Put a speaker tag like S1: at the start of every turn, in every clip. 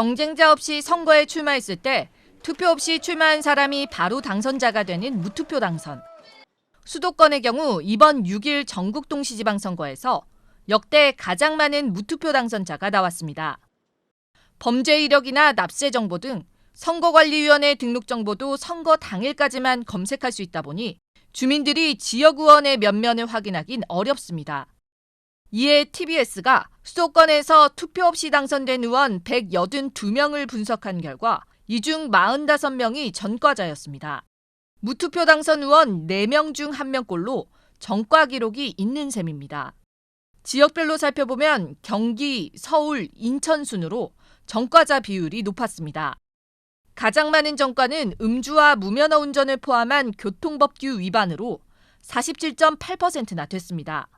S1: 경쟁자 없이 선거에 출마했을 때 투표 없이 출마한 사람이 바로 당선자가 되는 무투표 당선. 수도권의 경우 이번 6일 전국 동시지방선거에서 역대 가장 많은 무투표 당선자가 나왔습니다. 범죄 이력이나 납세 정보 등 선거관리위원회 등록 정보도 선거 당일까지만 검색할 수 있다 보니 주민들이 지역 의원의 면면을 확인하긴 어렵습니다. 이에 TBS가 수도권에서 투표 없이 당선된 의원 182명을 분석한 결과 이 중 45명이 전과자였습니다. 무투표 당선 의원 4명 중 1명꼴로 전과 기록이 있는 셈입니다. 지역별로 살펴보면 경기, 서울, 인천 순으로 전과자 비율이 높았습니다. 가장 많은 전과는 음주와 무면허 운전을 포함한 교통법규 위반으로 47.8%나 됐습니다.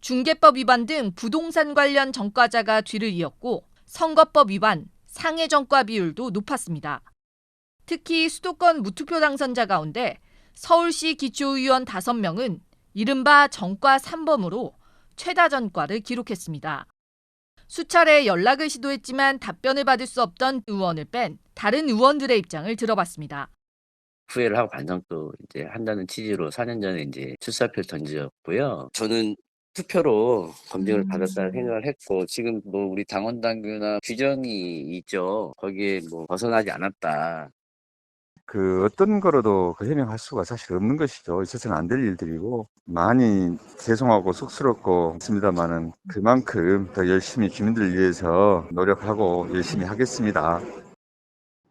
S1: 중개법 위반 등 부동산 관련 전과자가 뒤를 이었고 선거법 위반, 상해 전과 비율도 높았습니다. 특히 수도권 무투표 당선자 가운데 서울시 기초의원 5명은 이른바 전과 3범으로 최다 전과를 기록했습니다. 수차례 연락을 시도했지만 답변을 받을 수 없던 의원을 뺀 다른 의원들의 입장을 들어봤습니다.
S2: 후회를 하고 반성도 이제 한다는 취지로 4년 전에 이제 출사표를 던졌고요. 저는 투표로 검증을
S3: 음.
S2: 받았다는 생각을 했고 지금 뭐 우리 당원 당규나 규정이 있죠. 거기에 뭐 벗어나지 않았다.
S3: 그 어떤 거로도 그 해명할 수가 사실 없는 것이죠. 있어서는 안 될 일들이고 많이 죄송하고 쑥스럽고 있습니다만은 그만큼 더 열심히 주민들을 위해서 노력하고 열심히 하겠습니다.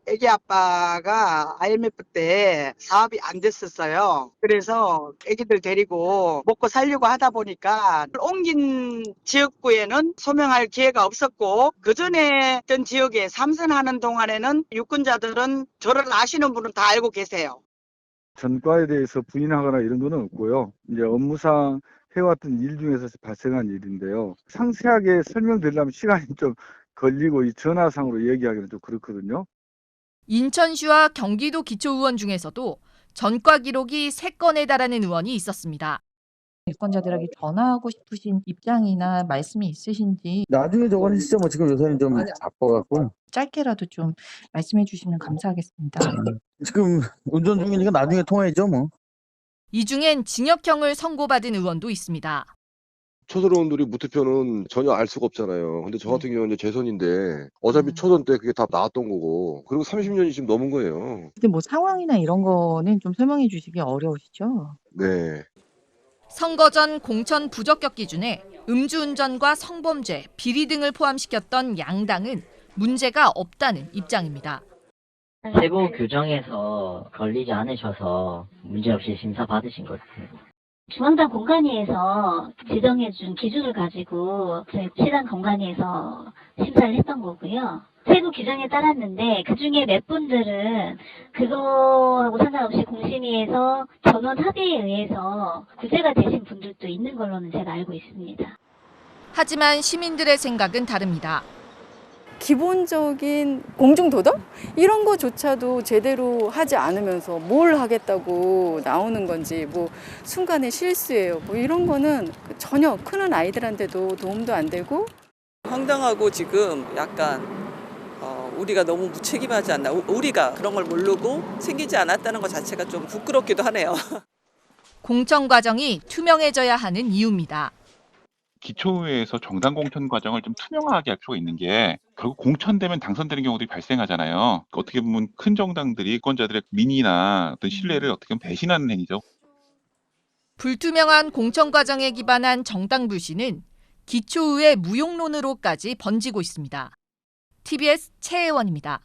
S4: 애기 아빠가 IMF 때 사업이 안 됐었어요. 그래서 애기들 데리고 먹고 살려고 하다 보니까 옮긴 지역구에는 소명할 기회가 없었고 그 전에 있던 지역에 삼선하는 동안에는 유권자들은 저를 아시는 분은 다 알고 계세요.
S5: 전과에 대해서 부인하거나 이런 거는 없고요. 이제 업무상 해왔던 일 중에서 발생한 일인데요. 상세하게 설명드리려면 시간이 좀 걸리고 이 전화상으로 얘기하기는 좀 그렇거든요.
S1: 인천시와 경기도 기초의원 중에서도 전과 기록이 3건에 달하는 의원이 있었습니다.
S6: 유권자들에게 전하고 싶으신 입장이나 말씀이 있으신지
S7: 나중에 저거는 진짜 뭐 지금 요새는 좀 바빠갖고
S6: 짧게라도 좀 말씀해 주시면 감사하겠습니다.
S7: 지금 운전 중이니까 나중에 통화해죠 뭐.
S1: 이 중엔 징역형을 선고받은 의원도 있습니다.
S8: 초선의원들이 무투표는 전혀 알 수가 없잖아요. 근데 저 같은 경우는 이제 재선인데 어차피
S6: 음.
S8: 초선 때 그게 다 나왔던 거고 그리고 30년이 지금 넘은 거예요.
S6: 근데 뭐 상황이나 이런 거는 좀 설명해 주시기 어려우시죠?
S8: 네.
S1: 선거 전 공천 부적격 기준에 음주운전과 성범죄, 비리 등을 포함시켰던 양당은 문제가 없다는 입장입니다.
S9: 세부 규정에서 걸리지 않으셔서 문제없이 심사 받으신 것 같습니다.
S10: 중앙당 공간위에서 지정해준 기준을 가지고 저희 시당 공간위에서 심사를 했던 거고요. 세부 규정에 따랐는데 그 중에 몇 분들은 그거하고 상관없이 공심위에서 전원 합의에 의해서 구제가 되신 분들도 있는 걸로는 제가 알고 있습니다.
S1: 하지만 시민들의 생각은 다릅니다.
S11: 기본적인 공중도덕? 이런 거조차도 제대로 하지 않으면서 뭘 하겠다고 나오는 건지, 뭐, 순간의 실수예요. 뭐, 이런 거는 전혀 크는 아이들한테도 도움도 안 되고,
S12: 황당하고 지금 약간 어, 우리가 너무 무책임하지 않나. 우- 우리가 그런 걸 모르고 생기지 않았다는 것 자체가 좀 부끄럽기도 하네요.
S1: 공천 과정이 투명해져야 하는 이유입니다.
S13: 기초의회에서 정당 공천 과정을 좀 투명하게 할 필요가 있는 게 결국 공천되면 당선되는 경우들이 발생하잖아요. 어떻게 보면 큰 정당들이 유권자들의 민의나 어떤 신뢰를 어떻게 보면 배신하는 행위죠.
S1: 불투명한 공천 과정에 기반한 정당 불신은 기초의회 무용론으로까지 번지고 있습니다. TBS 최혜원입니다.